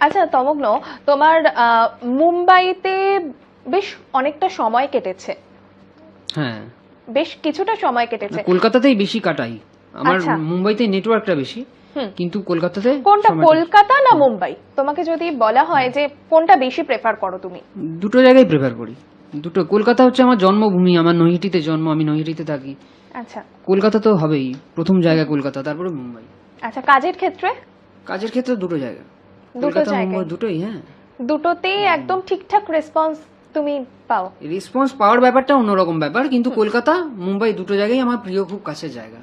আচ্ছা তমগ্ন তোমার মুম্বাইতে বেশ অনেকটা সময় কেটেছে। হ্যাঁ। বেশ কিছুটা সময় কেটেছে। কলকাতাতেই বেশি কাটাই। আমার আচ্ছা। মুম্বাইতে নেটওয়ার্কটা বেশি কিন্তু কলকাতাতে কোনটা কলকাতা না মুম্বাই? তোমাকে যদি বলা হয় যে কোনটা বেশি প্রেফার করো তুমি? দুটো জায়গায় প্রেফার করি। দুটো কলকাতা হচ্ছে আমার জন্মভূমি আমার নৈহাটিতে জন্ম আমি নৈহাটিতে থাকি। আচ্ছা। কলকাতা তো হবেই প্রথম জায়গা কলকাতা তারপরে মুম্বাই। আচ্ছা কাজের ক্ষেত্রে? কাজের ক্ষেত্রে দুটো জায়গা। দুটো জায়গায়। দুটোই হ্যাঁ। দুটোতেই একদম ঠিকঠাক রেসপন্স তুমি পাও। রেসপন্স পাওয়ার ব্যাপারটা অন্যরকম ব্যাপার কিন্তু কলকাতা মুম্বাই দুটো জায়গায় আমার প্রিয় খুব কাছের জায়গা।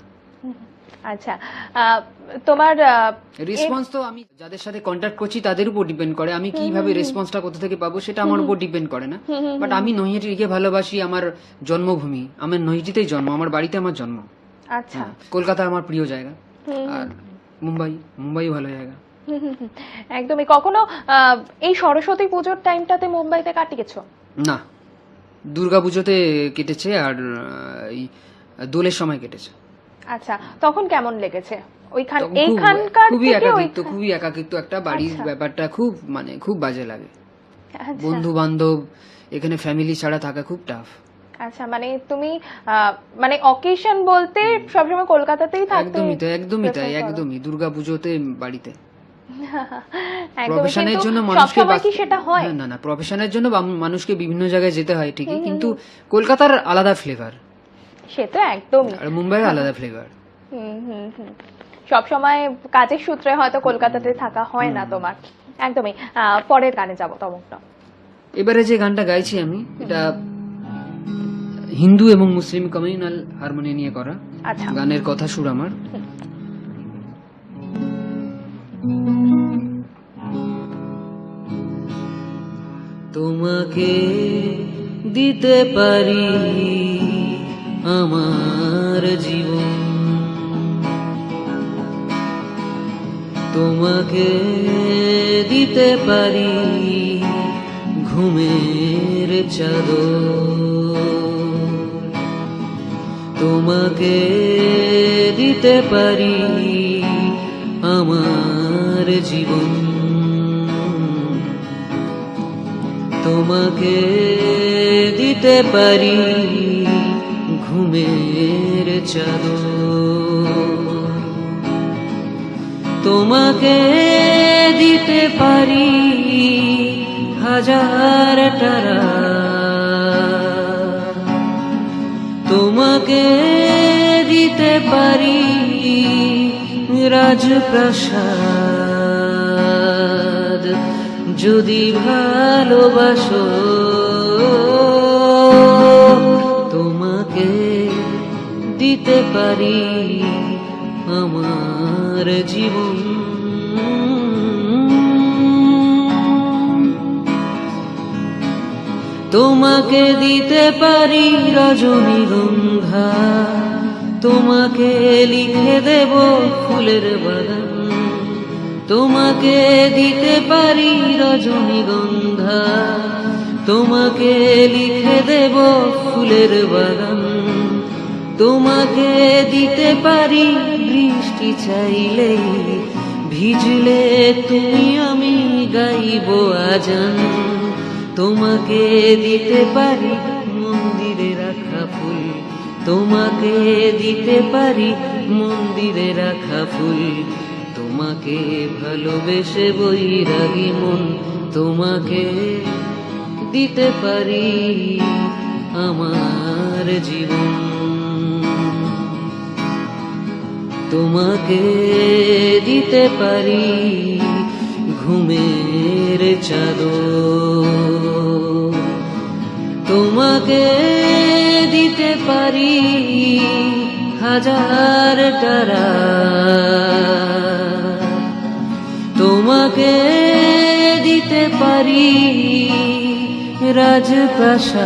আচ্ছা তোমার রেসপন্স তো আমি যাদের সাথে কন্ট্যাক্ট করছি তাদের উপর ডিপেন্ড করে। আমি কীভাবে রেসপন্সটা কোথা থেকে পাবো সেটা আমার উপর ডিপেন্ড করে না। বাট আমি নৈহাটিকে ভালোবাসি আমার জন্মভূমি। আমার নৈহাটিতেই জন্ম আমার বাড়িতে আমার জন্ম। আচ্ছা। হ্যাঁ কলকাতা আমার প্রিয় জায়গা। আর মুম্বাই মুম্বাই ভালো জায়গা। একদমই। কখনো এই সরস্বতী পুজোর টাইমটাতে মুম্বাইতে কাটিয়েছো? না। দুর্গাপুজোতে কেটেছে আর এই দোলের সময় কেটেছে। আচ্ছা তখন কেমন লেগেছে? ওইখান এইখানকার খুবই একাকিত্ব খুবই একাকিত্ব একটা বাড়ির আচ্ছা। ব্যাপারটা খুব মানে খুব বাজে লাগে। আচ্ছা। বন্ধু বান্ধব এখানে ফ্যামিলি ছাড়া থাকা খুব টাফ আচ্ছা মানে তুমি মানে অকেশন বলতে সবসময় কলকাতাতেই থাকতে একদমই তাই একদমই তাই একদমই। দুর্গাপুজোতে বাড়িতে। প্রফেশনের জন্য মানুষকে সেটা হয়? না না প্রফেশনের জন্য মানুষকে বিভিন্ন জায়গায় যেতে হয় ঠিকই কিন্তু কলকাতার আলাদা ফ্লেভার সে তো একদমই। আর মুম্বাইয়ের আলাদা ফ্লেভার সব সময় কাজের সূত্রে হয়তো কলকাতাতে থাকা হয় না তোমার। একদমই। পরের গানে যাব তমকটা এবারে যে গানটা গাইছি আমি এটা হিন্দু এবং মুসলিম কমিউনাল হারমোনি নিয়ে করা। আচ্ছা। গানের কথা সুর আমার। তোমাকে দিতে পারি আমার জীবন। তোমাকে দিতে পারি ঘুমের চাদর। তোমাকে দিতে পারি আমার জীবন। তোমাকে দিতে পারি ঘুমের চাদর। তোমাকে দিতে পারি হাজার টারা। তোমাকে দিতে পারি রাজপ্রাসাদ। যদি ভালোবাসো, তোমাকে দিতে পারি আমার জীবন। তোমাকে দিতে পারি রজনীগন্ধা তোমাকে লিখে দেব ফুলের বাগান। তোমাকে দিতে পারি রজনীগন্ধা তোমাকে লিখে দেব ফুলের বাগান। তোমাকে দিতে পারি বৃষ্টি চাইলে। ভিজলে তুমি আমি গাইব আজান। তোমাকে দিতে পারি মন্দিরে রাখা ফুল। তোমাকে দিতে পারি মন্দিরে রাখা ফুল। তোমাকে ভালোবেসে বৈরাগী মন তোমাকে দিতে পারি আমার জীবন। তোমাকে দিতে পারি ঘুমের চাদর। তোমাকে দিতে পারি হাজার টারা। তোমাকে দিতে পারি রাজপ্রাসাদ।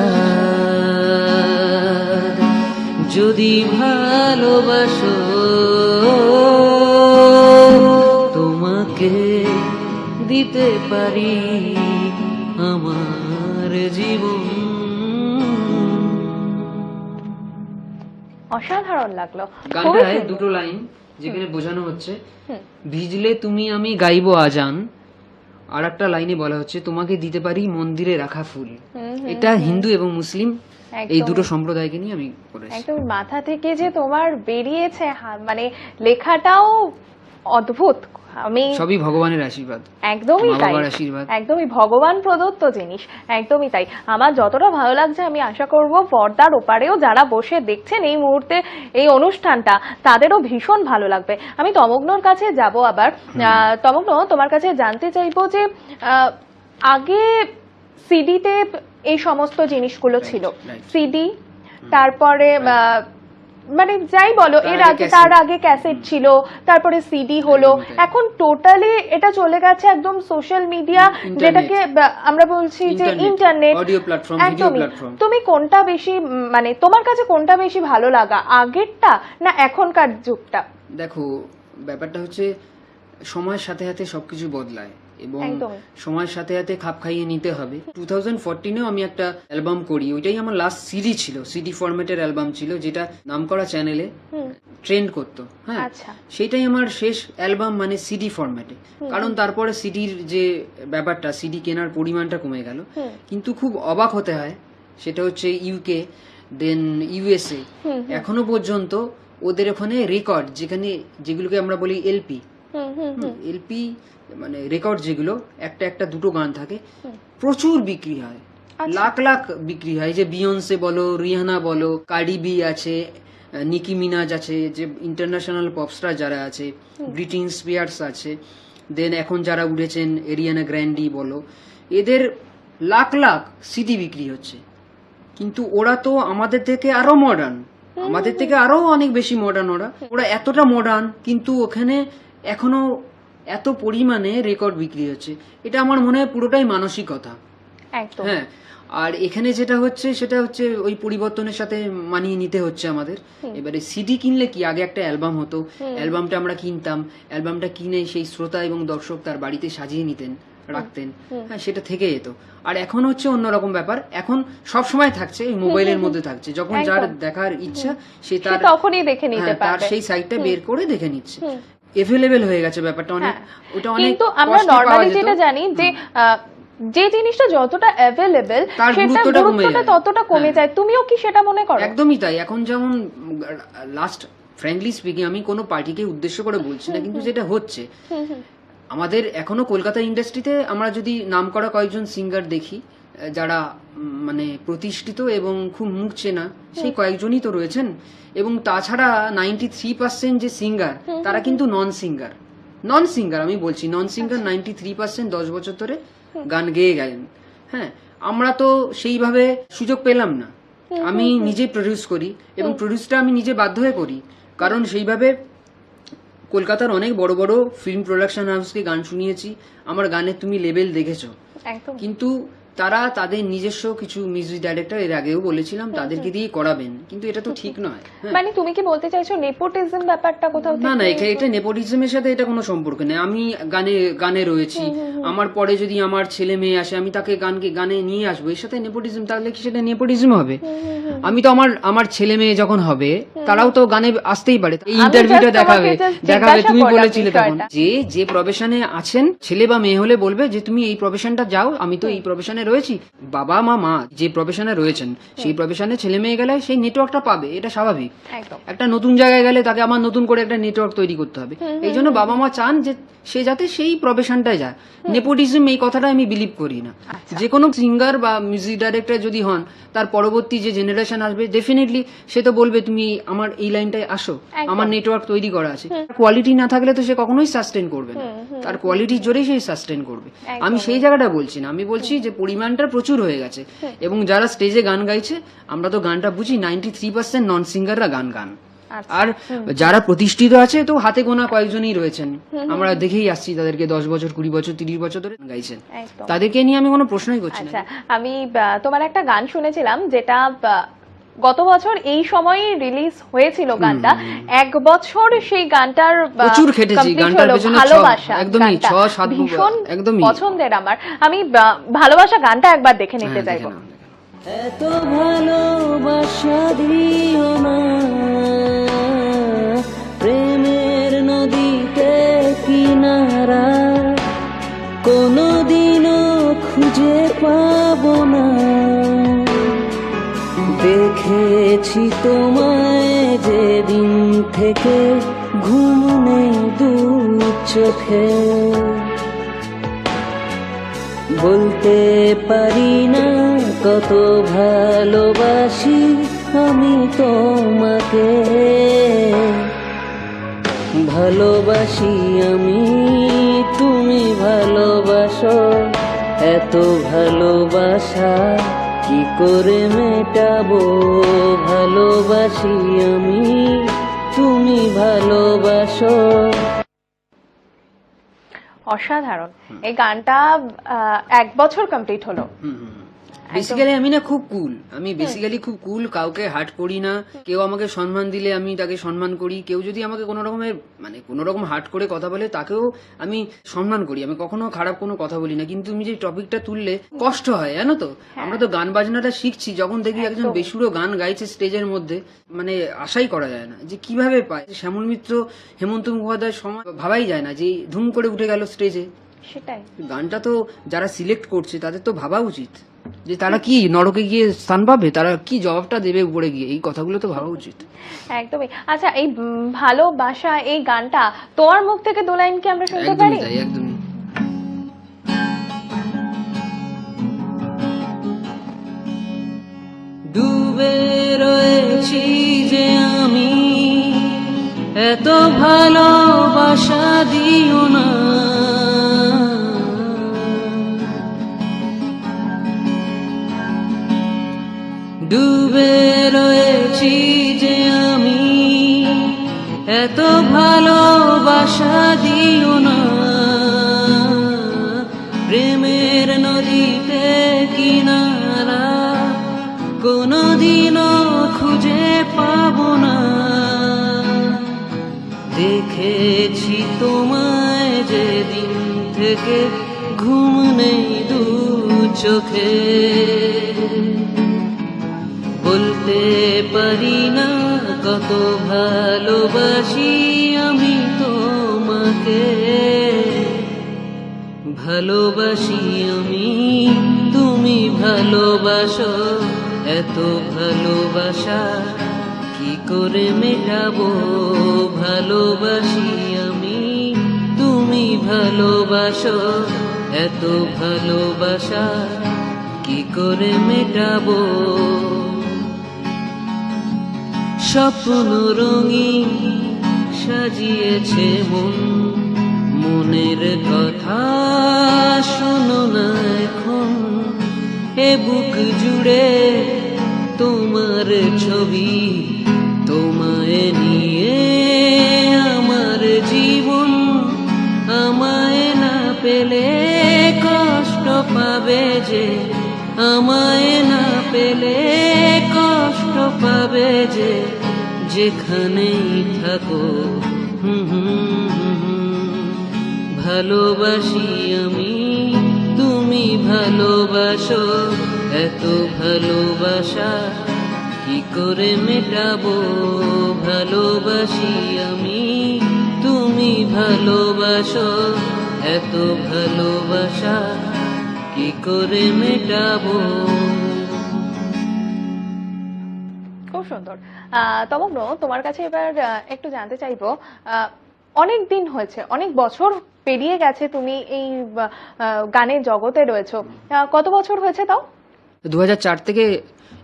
যদি ভালোবাসো তোমাকে দিতে পারি আমার জীবন। অসাধারণ লাগল। গানটায় দুটো লাইন। যেখানে বোঝানো হচ্ছে ভিজলে তুমি আমি গাইবো আজান আর একটা লাইনে বলা হচ্ছে তোমাকে দিতে পারি মন্দিরে রাখা ফুল। এটা হিন্দু এবং মুসলিম এই দুটো সম্প্রদায়কে নিয়ে আমি করেছি। একদম মাথা থেকে যে তোমার বেরিয়েছে মানে লেখাটাও অদ্ভুত। আমি সবই ভগবানের আশীর্বাদ। একদমই তাই। আশীর্বাদ। একদমই ভগবান প্রদত্ত জিনিস। একদমই তাই। আমার যতটা ভালো লাগছে আমি আশা করব পর্দার ওপারেও যারা বসে দেখছেন এই মুহূর্তে এই অনুষ্ঠানটা তাদেরও ভীষণ ভালো লাগবে। আমি তমগ্নর কাছে যাব আবার। তমগ্ন তোমার কাছে জানতে চাইব যে আহ, আগে সিডিতে এই সমস্ত জিনিসগুলো ছিল। সিডি তারপরে মানে যাই বলো এর আগে তার আগে ক্যাসেট ছিল তারপরে সিডি হলো। এখন টোটালি এটা চলে গেছে একদম সোশ্যাল মিডিয়া যেটাকে আমরা বলছি যে ইন্টারনেট একদমই। তুমি কোনটা বেশি মানে তোমার কাছে কোনটা বেশি ভালো লাগা আগেরটা না এখনকার যুগটা? দেখো ব্যাপারটা হচ্ছে সময়ের সাথে সাথে সবকিছু বদলায়। এবং সময়ের সাথে সাথে খাপ খাইয়ে নিতে হবে। টু থাউজেন্ড ফোরটিনেও আমি একটা অ্যালবাম করি। ওইটাই আমার লাস্ট সিডি ছিল। সিডি ফরম্যাটের অ্যালবাম ছিল যেটা নামকরা চ্যানেলে ট্রেন্ড করতো। হ্যাঁ আচ্ছা। সেটাই আমার শেষ অ্যালবাম মানে সিডি ফরম্যাটে কারণ তারপরে সিডির যে ব্যাপারটা সিডি কেনার পরিমাণটা কমে গেল। কিন্তু খুব অবাক হতে হয় সেটা হচ্ছে ইউকে দেন ইউএসএ এখনও পর্যন্ত ওদের ওখানে রেকর্ড যেখানে যেগুলোকে আমরা বলি এলপি এলপি মানে রেকর্ড যেগুলো একটা একটা দুটো গান থাকে প্রচুর বিক্রি হয়। আচ্ছা। লাখ লাখ বিক্রি হয়। যে বিয়ন্সে বলো রিহানা বলো কার্ডি বি আছে নিকি মিনাজ আছে যে ইন্টারন্যাশনাল পপস্টার যারা আছে ব্রিটিন স্পিয়ার্স আছে দেন এখন যারা উঠেছেন এরিয়ানা গ্র্যান্ডি বলো এদের লাখ লাখ সিডি বিক্রি হচ্ছে। কিন্তু ওরা তো আমাদের থেকে আরও মডার্ন আমাদের থেকে আরও অনেক বেশি মডার্ন ওরা। ওরা এতটা মডার্ন কিন্তু ওখানে এখনও এত পরিমাণে রেকর্ড বিক্রি হচ্ছে। এটা আমার মনে হয় পুরোটাই মানসিকতা। হ্যাঁ আর এখানে যেটা হচ্ছে সেটা হচ্ছে ওই পরিবর্তনের সাথে মানিয়ে নিতে হচ্ছে আমাদের। এবারে সিডি কিনলে কি? আগে একটা অ্যালবাম হতো। অ্যালবামটা আমরা কিনতাম। অ্যালবামটা কিনে সেই শ্রোতা এবং দর্শক তার বাড়িতে সাজিয়ে নিতেন রাখতেন। হ্যাঁ সেটা থেকে যেত। আর এখন হচ্ছে অন্যরকম ব্যাপার। এখন সব সময় থাকছে এই মোবাইলের মধ্যে থাকছে। যখন যার দেখার ইচ্ছা সে তার তখনই দেখে নিতে হ্যাঁ, তার সেই সাইটটা বের করে দেখে নিচ্ছে। এভেলেবেল হয়ে গেছে ব্যাপারটা অনেক হ্যাঁ। ওটা অনেক কিন্তু আমরা নর্মালি। যেটা জানি যে যে জিনিসটা যতটা অ্যাভেলেবেল তার সেটা গুরুত্বটা ততটা কমে হ্যাঁ। যায়। তুমিও কি সেটা মনে করো? একদমই তাই। এখন যেমন লাস্ট ফ্র্যাঙ্কলি স্পিকিং আমি কোনো পার্টিকে উদ্দেশ্য করে বলছি না কিন্তু যেটা হচ্ছে আমাদের এখনও কলকাতা ইন্ডাস্ট্রিতে আমরা যদি নাম করা কয়েকজন সিঙ্গার দেখি যারা মানে প্রতিষ্ঠিত এবং খুব মুখ চেনা সেই কয়েকজনই তো রয়েছেন। এবং তাছাড়া নাইনটি থ্রি পার্সেন্ট যে সিঙ্গার তারা কিন্তু নন সিঙ্গার নন সিঙ্গার আমি বলছি non singer ninety three percent দশ বছর ধরে গান গেয়ে গেলেন। হ্যাঁ আমরা তো সেইভাবে সুযোগ পেলাম না। আমি নিজে প্রডিউস করি এবং প্রডিউসটা আমি নিজে বাধ্য হয়ে করি। কারণ সেইভাবে কলকাতার অনেক বড় বড় ফিল্ম প্রোডাকশন হাউসকে গান শুনিয়েছি। আমার গানের তুমি লেভেল দেখেছ। কিন্তু তারা তাদের নিজস্ব কিছু মিউজিক ডাইরেক্টর এর আগেও বলেছিলাম তাদেরকে দিয়ে করাবেন। কিন্তু এটা তো ঠিক নয়। হ্যাঁ। মানে তুমি কি বলতে চাইছো নেপোটিজম ব্যাপারটা কোথাও না না এটা এটা নেপোটিজমের সাথে এটা কোনো সম্পর্ক নেই। আমি গানে গানে রয়েছি। আমার পরে যদি আমার ছেলে মেয়ে আসে আমি তাকে গানকে গানে নিয়ে আসব। এর সাথে নেপোটিজম তাহলে কি সেটা নেপোটিজম হবে? আমি তো আমার আমার ছেলে মেয়ে যখন হবে তারাও তো গানে আসতেই পারে। এই ইন্টারভিউটা দেখাবে দেখাবে তুমি বলেছিলে তখন যে যে প্রফেশনে আছেন ছেলে বা মেয়ে হলে বলবে যে তুমি এই প্রফেশনটা যাও আমি তো এই প্রফেশনে রয়েছি বাবা মা মা যে প্রফেশনে রয়েছেন সেই প্রফেশনে ছেলে মেয়ে গেলে সেই নেটওয়ার্কটা পাবে এটা স্বাভাবিক। একটা নতুন জায়গায় গেলে তাকে আমার নতুন করে একটা নেটওয়ার্ক তৈরি করতে হবে। এই জন্য বাবা মা চান যে সে যাতে সেই প্রফেশনটায় যায়। নেপোটিজম এই কথাটা আমি বিলিভ করি না। যে কোনো সিঙ্গার বা মিউজিক ডাইরেক্টর যদি হন তার পরবর্তী যে জেনারেশন আসবে ডেফিনেটলি সে তো বলবে তুমি আমার এই লাইনটায় আসো। আমার নেটওয়ার্ক তৈরি করা আছে। কোয়ালিটি না থাকলে তো সে কখনোই সাস্টেন করবে না। তার কোয়ালিটির জোরেই সে সাস্টেন করবে। আমি সেই জায়গাটা বলছি না। আমি বলছি যে পরিমাণটা প্রচুর হয়ে গেছে। এবং যারা স্টেজে গান গাইছে আমরা তো গানটা বুঝি নাইনটি থ্রি পার্সেন্ট নন সিঙ্গাররা গান গান। আচ্ছা। আর যারা প্রতিষ্ঠিত আছে তো হাতে গোনা কয়েকজনই রয়েছেন। আমরা দেখেই আসছি তাদেরকে দশ বছর কুড়ি বছর তিরিশ বছর ধরে গাইছেন। তাদেরকে নিয়ে আমি কোনো প্রশ্নই করছি না। আচ্ছা আমি তোমার একটা গান শুনেছিলাম যেটা গত বছর এই সময়ে রিলিজ হয়েছিল গানটা এক বছর সেই গানটার প্রচুর খেটেছি, গানটার পেছনে ভালোবাসা একদমই, গানটা। ছ, সাত বছর, ভীষণ একদমই। পছন্দের আমার আমি ভালোবাসা গানটা একবার দেখে নিতে হ্যাঁ, দেখে চাইব। এত ভালোবাসা দিও না প্রেমের নদীতে কিনারা কোনো খুঁজে পাবো না দেখেছি তোমায় যেদিন থেকে, ঘুম নেই দু চোখে। বলতে পারি না কত ভালোবাসি আমি তোমাকে। ভালোবাসি আমি, তুমি ভালোবাসো, এত ভালোবাসা কি করে মেটাবো? ভালোবাসি আমি তুমি ভালোবাসো। অসাধারণ। এই গানটা এক বছর কমপ্লিট হলো। বেসিক্যালি আমি না খুব কুল আমি বেসিক্যালি খুব কুল কাউকে হার্ট করি না। কেউ আমাকে সম্মান দিলে আমি তাকে সম্মান করি। কেউ যদি আমাকে কোনো রকমের মানে কোনো রকম হার্ট করে কথা বলে তাকেও আমি সম্মান করি। আমি কখনো খারাপ কোনো কথা বলি না। কিন্তু তুমি যে টপিকটা তুললে কষ্ট হয় জানো তো? আমরা তো গান বাজনাটা শিখছি যখন দেখি একজন বেসুরো গান গাইছে স্টেজের মধ্যে মানে আশাই করা যায় না যে কীভাবে পায়। শ্যামল মিত্র হেমন্ত মুখোপাধ্যায় সময় ভাবাই যায় না যে ধুম করে উঠে গেল স্টেজে। সেটাই। গানটা তো যারা সিলেক্ট করছে তাদের তো ভাবা উচিত। যে তারা কি নরকে গিয়ে স্থান পাবে? তারা কি জবাবটা দেবে উপরে গিয়ে? এই কথাগুলো তো ভাবা উচিত। একদমই। আচ্ছা এই ভালোবাসা এই গানটা তোমার মুখ থেকে দু লাইন কি আমরা শুনতে পারি? একদমই। ডুবে রয়েছি যে আমি এত ভালোবাসা দিও না। ডুবে রয়েছি যে আমি। এত ভালোবাসা দিও না। প্রেমের নদীতে কিনারা কোনদিনও খুঁজে পাবো না। দেখেছি তোমায় যেদিন থেকে ঘুম নেই দু চোখে। পারি না, কত ভালোবাসি আমি তোমাকে। ভালোবাসি আমি, তুমি ভালোবাসো, এত ভালোবাসা কি করে মেটাবো? ভালোবাসি আমি, তুমি ভালোবাসো, এত ভালোবাসা কি করে মেটাবো? স্বপ্ন রঙিন সাজিয়েছে মন। মনের কথা শোনো না এখন। এ বুক জুড়ে তোমার ছবি, তোমায় নিয়ে আমার জীবন। আমায় না পেলে কষ্ট পাবে যে, আমায় না পেলে কষ্ট পাবে যে। যেখানেই থাকো। ভালোবাসি আমি, তুমি ভালোবাসো, এত ভালোবাসা কি করে মেটাবো ভালোবাসি আমি, তুমি ভালোবাসো, এত ভালোবাসা কি করে মেটাবো খুব সুন্দর তমগ্ন তোমার কাছে এবার একটু জানতে চাইব অনেক দিন হয়েছে অনেক বছর পেরিয়ে গেছে তুমি এই গানের জগতে রয়েছো। কত বছর হয়েছে তাও? দু হাজার চার থেকে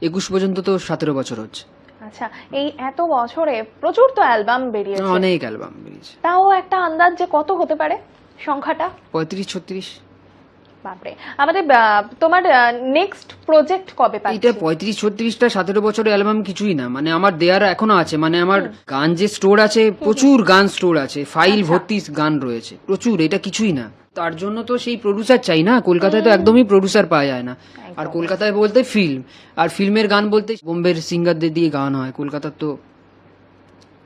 একুশ পর্যন্ত তো সতেরো বছর হচ্ছে। আচ্ছা এই এত বছরে প্রচুর তো অ্যালবাম বেরিয়েছে। অনেক অ্যালবাম বেরিয়েছে। তাও একটা আন্দাজ যে কত হতে পারে সংখ্যাটা? পঁয়ত্রিশ ছত্রিশ। বাপরে আমাদের তোমার নেক্সট প্রজেক্ট কবে পাচ্ছি? এটা পঁয়ত্রিশ ছত্রিশটা সতেরো বছরের অ্যালবাম কিছুই না। মানে আমার দেয়ার এখনও আছে। মানে আমার গান যে স্টোর আছে প্রচুর গান স্টোর আছে। ফাইল ভর্তি গান রয়েছে। প্রচুর এটা কিছুই না। তার জন্য তো সেই প্রডিউসার চাই না। কলকাতায় তো একদমই প্রডিউসার পাওয়া যায় না। আর কলকাতায় বলতে ফিল্ম আর ফিল্মের গান বলতে বোম্বের সিঙ্গারদের দিয়ে গান হয়। কলকাতার তো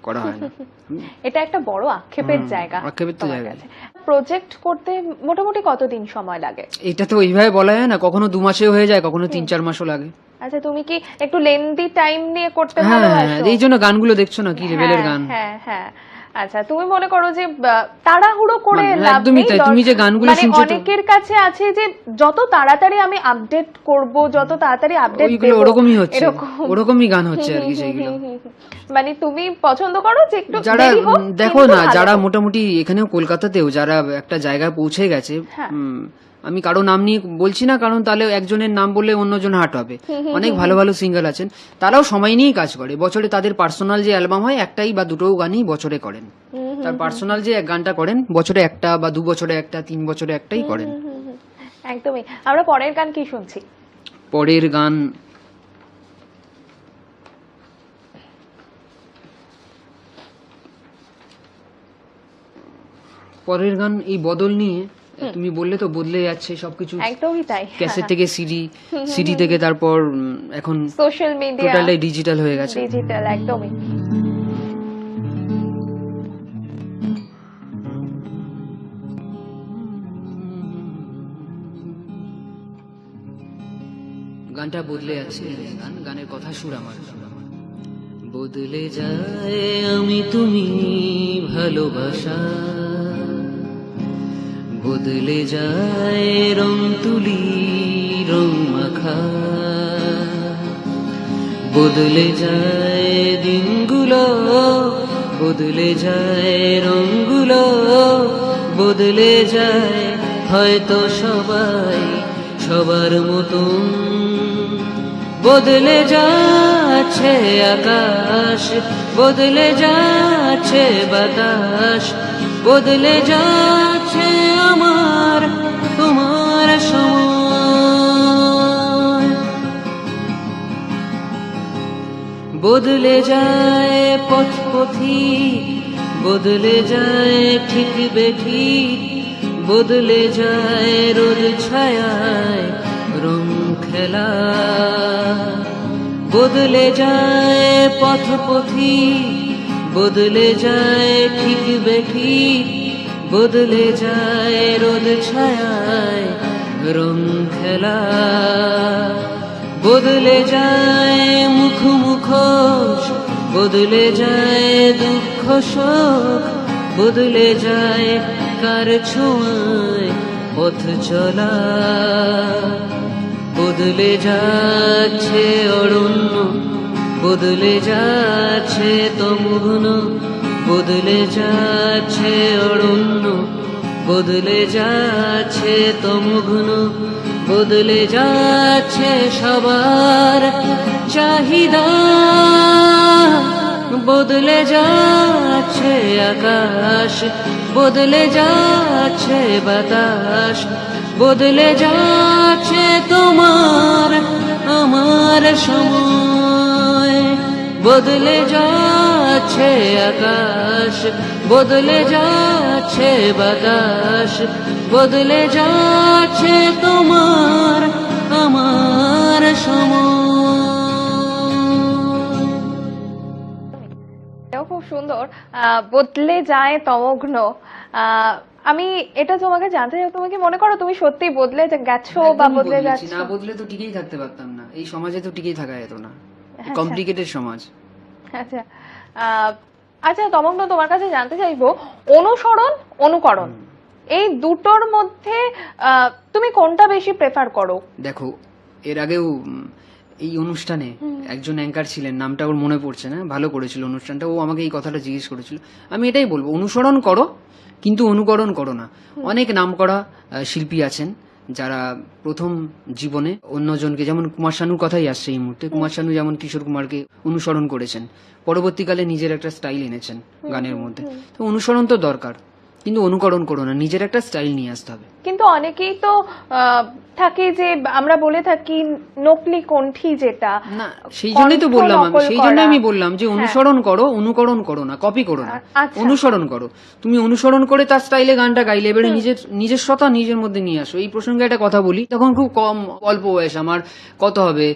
করা হয় না। এটা একটা বড় আক্ষেপের জায়গা আক্ষেপের তো জায়গা। আছে প্রজেক্ট করতে মোটামুটি কতদিন সময় লাগে? এটা তো ওইভাবে বলা যায় না কখনো দু মাসেও হয়ে যায় কখনো তিন চার মাসও লাগে। আচ্ছা তুমি কি একটু লেন্দি টাইম নিয়ে করতে ভালোবাসো হ্যাঁ ভালোবাসো? এই জন্য গানগুলো দেখছ না কি লেভেলের হ্যাঁ, গান? হ্যাঁ হ্যাঁ। আচ্ছা তুমি মনে করো যে তাড়াহুড়ো করে মানে লাভ নেই তুমি যে গানগুলো মানে শুনছো মানে অনেকের কাছে আছে যে যত তাড়াতাড়ি আমি আপডেট করব যত তাড়াতাড়ি আপডেট দেব ওরকমই হচ্ছে ওরকমই গান হচ্ছে আর কি সেইগুলো। মানে তুমি পছন্দ করো যে একটু যারা দেখো না যারা মোটামুটি এখানেও কলকাতাতেও যারা একটা জায়গায় পৌঁছে গেছে হ্যাঁ। আমি কারও নাম নিয়ে বলছি না কারণ তাহলে একজনের নাম বললে অন্যজন হাট হবে। অনেক ভালো ভালো সিঙ্গার আছেন। তারাও সময় নিয়েই কাজ করে। বছরে তাদের পার্সোনাল যে অ্যালবাম হয় একটাই বা দুটো গানই বছরে করেন। তার পার্সোনাল যে এক গানটা করেন বছরে একটা বা দু বছরে একটা তিন বছরে একটাই করেন। একদমই। আমরা পরের গান কি শুনছি? পরের গান পরের গান এই বদল নিয়ে তুমি বললে তো বদলে যাচ্ছে সবকিছু। একদমই তাই। ক্যাসেট থেকে সিডি সিডি থেকে তারপর এখন সোশ্যাল মিডিয়া টোটালটাই ডিজিটাল হয়ে গেছে। ডিজিটাল একদমই। গানটা বদলে যাচ্ছে। গান গানের কথা সুর আমার। বদলে যায় আমি তুমি ভালোবাসা। বদলে যায় রং তুলি, রং মাখা। বদলে যায় দিনগুলো, বদলে যায় রঙগুলো বদলে যায় হয়তো সবাই সবার মতন। বদলে যাচ্ছে আকাশ, বদলে যাচ্ছে বাতাস, বদলে যাচ্ছে বদলে যায় পথ পথি বদলে যায় ঠিক বেঠি, বদলে যায় রোদ ছায়ায় রং খেলা। বদলে যায় পথ পথি বদলে যায় ঠিক বেঠি, বদলে যায় রোদ ছায়ায় রং খেলা। বদলে যায় মুখ মুখোশ, বদলে যায় দুঃখ শোক, বদলে যায় কার ছোঁয়ায় পথ চলা। বদলে যাচ্ছে অরণ্য, বদলে যাচ্ছে তমগ্ন বদলে যাচ্ছে অরণ্য বদলে যাচ্ছে তমগ্ন বদলে যাচ্ছে সবার চাহিদা। বদলে যাচ্ছে আকাশ, বদলে যাচ্ছে বাতাস, বদলে যাচ্ছে তোমার, আমার সময়। বদলে যাচ্ছে আকাশ বদলে যাচ্ছে বাতাস বদলে যাচ্ছে তোমার আমার সময়। এটাও খুব সুন্দর। আহ, বদলে যায় তমগ্ন। আহ, আমি এটা তোমাকে জানতে চাই তুমি কি মনে করো তুমি সত্যি বদলে যে গেছো বা বদলে। যাচ্ছ না বদলে তো টিকেই থাকতে পারতাম না। এই সমাজে তো টিকেই থাকা যেত না। কমপ্লিকেটেড সমাজ। আচ্ছা। আচ্ছা তমগ্ন তোমার কাছে জানতে চাইব অনুসরণ অনুকরণ। এই দুটোর মধ্যে তুমি কোনটা বেশি প্রেফার করো? দেখো এর আগেও এই অনুষ্ঠানে একজন অ্যাঙ্কার ছিলেন নামটা ওর মনে পড়ছে না ভালো করেছিল অনুষ্ঠানটা ও আমাকে এই কথাটা জিজ্ঞেস করেছিল। আমি এটাই বলব অনুসরণ করো কিন্তু অনুকরণ করো না। অনেক নামকরা আহ, শিল্পী আছেন যারা প্রথম জীবনে অন্যজনকে যেমন কুমার শানুর কথাই আসছে এই মুহূর্তে কুমার শানু যেমন কিশোর কুমারকে অনুসরণ করেছেন পরবর্তীকালে নিজের একটা স্টাইল এনেছেন গানের মধ্যে। তো অনুসরণ তো দরকার কিন্তু অনুকরণ করো না নিজের একটা স্টাইল নিয়ে আসতে হবে। কিন্তু অনেকেই তো থাকে যে আমরা বলে থাকি নকলি কণ্ঠি যেটা না সেই জন্যই তো বললাম আমি সেই জন্য আমি বললাম যে অনুসরণ করো অনুকরণ করো না কপি করো না। আচ্ছা। অনুসরণ করো। তুমি অনুসরণ করে তার স্টাইলে গানটা গাইলে এবারে নিজের নিজস্বতা নিজের মধ্যে নিয়ে আসো। এই প্রসঙ্গে একটা কথা বলি তখন খুব কম অল্প বয়স আমার কত হবে?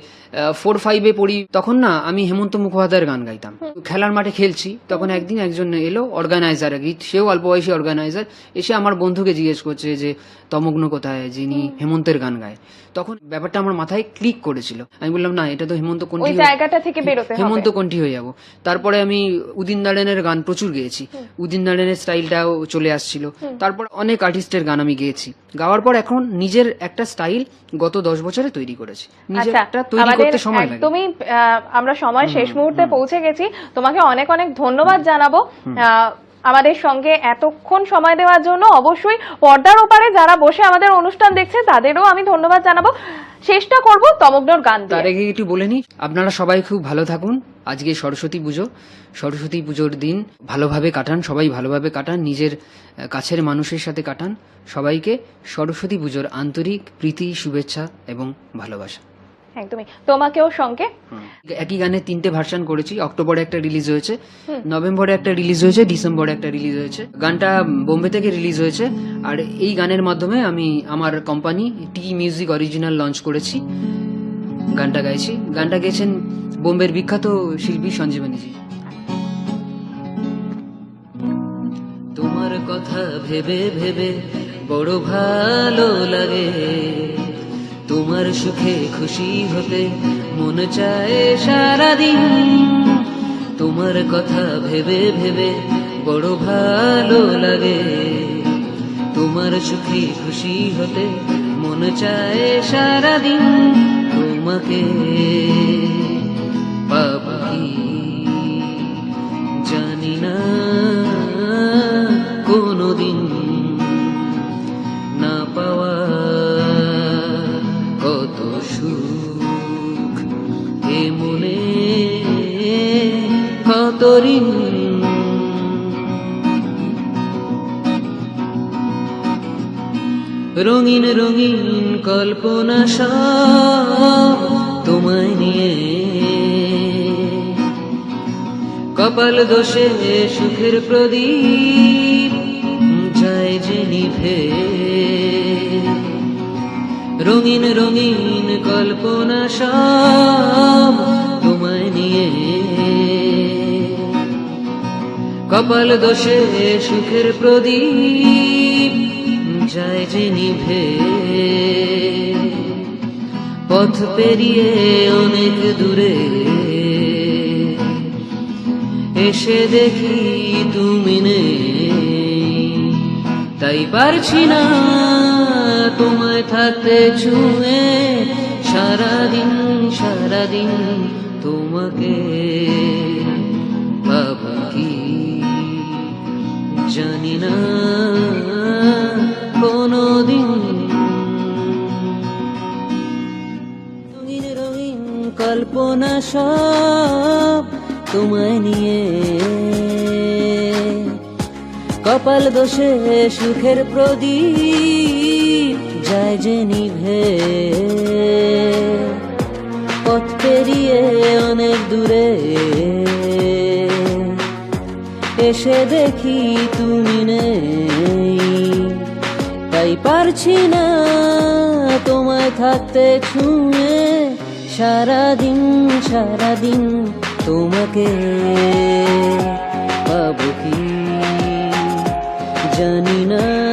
ফোর ফাইভে পড়ি তখন না আমি হেমন্ত মুখোপাধ্যায়ের গান গাইতাম। খেলার মাঠে খেলছি তখন একদিন একজন এলো অর্গানাইজার গীত সেও অল্প বয়সী অর্গানাইজার এসে আমার বন্ধুকে জিজ্ঞেস করছে যে তমগ্ন কোথায়? যিনি হেমন্তের গান গান গায়। তখন ব্যাপারটা আমার মাথায় ক্লিক করেছিল। আমি বললাম না এটা তো হেমন্ত ওই কণ্ঠী জায়গাটা থেকে বেরোতে হেমন্ত কণ্ঠী হয়ে যাব। তারপরে আমি উদিন নারায়ণের গান প্রচুর গেয়েছি। উদিন নারায়ণের স্টাইলটাও চলে আসছিল। তারপর অনেক আর্টিস্টের গান আমি গেয়েছি। গাওয়ার পর এখন নিজের একটা স্টাইল গত দশ বছরে তৈরি করেছি। নিজের আচ্ছা একটা তৈরি করতে সময় লাগে। একদমই আহ, আমরা সময় শেষ মুহূর্তে পৌঁছে গেছি। তোমাকে অনেক অনেক ধন্যবাদ জানাব। আহ, আমাদের সঙ্গে এতক্ষণ সময় দেওয়ার জন্য অবশ্যই পর্দার ওপারে যারা বসে আমাদের অনুষ্ঠান দেখছে, তাদেরও আমি ধন্যবাদ জানাব। চেষ্টা করব তমগ্নর গান তার আগে একটু বলে নি, আপনারা সবাই খুব ভালো থাকুন। আজকে সরস্বতী পুজো। সরস্বতী পুজোর দিন ভালোভাবে কাটান, সবাই ভালোভাবে কাটান, নিজের কাছের মানুষের সাথে কাটান। সবাইকে সরস্বতী পুজোর আন্তরিক প্রীতি, শুভেচ্ছা এবং ভালোবাসা। একদমই তোমাকেও সঙ্গে। একই গানে তিনটে ভার্সন করেছি অক্টোবরে একটা রিলিজ হয়েছে নভেম্বরে একটা রিলিজ হয়েছে ডিসেম্বরে একটা রিলিজ হয়েছে। গানটা বোম্বে থেকে রিলিজ হয়েছে আর এই গানের মাধ্যমে আমি আমার কোম্পানি টি মিউজিক অরিজিনাল লঞ্চ করেছি গানটা গাইছি। গানটা গেয়েছেন বোম্বের বিখ্যাত শিল্পী সঞ্জীবনীজি তোমার কথা ভেবে ভেবে বড় ভালো লাগে। তোমার সুখে খুশি হতে মন চায় সারাদিন। তোমার কথা ভেবে ভেবে বড় ভালো লাগে। তোমার সুখে খুশি হতে মন চায় সারাদিন তোমাকে। এ মনে কত ঋণ রঙিন রঙিন কল্পনা সব তোমায় নিয়ে। কপাল দোষে সুখের প্রদীপ যায় যে নিভে। রঙিন রঙিন কল্পনা সব তোমায় নিয়ে। কপাল দোষে সুখের প্রদীপ যায় যে নিভে। পথ পেরিয়ে অনেক দূরে। এসে দেখি তুমি নেই। তাই পারছি না তোমায় থাকতে ছুঁয়ে। সারাদিন সারাদিন তোমাকে কি জানি না। কোনদিন রঙিন রঙিন কল্পনা সব তোমায় নিয়ে কপাল দোষে সুখের প্রদীপ, যায় যে নিভে। পথ পেরিয়ে অনেক দূরে। এসে দেখি তুমি নেই। তাই পারছি না তোমায় থাকতে ছুঁয়ে। সারাদিন সারাদিন তোমাকে love.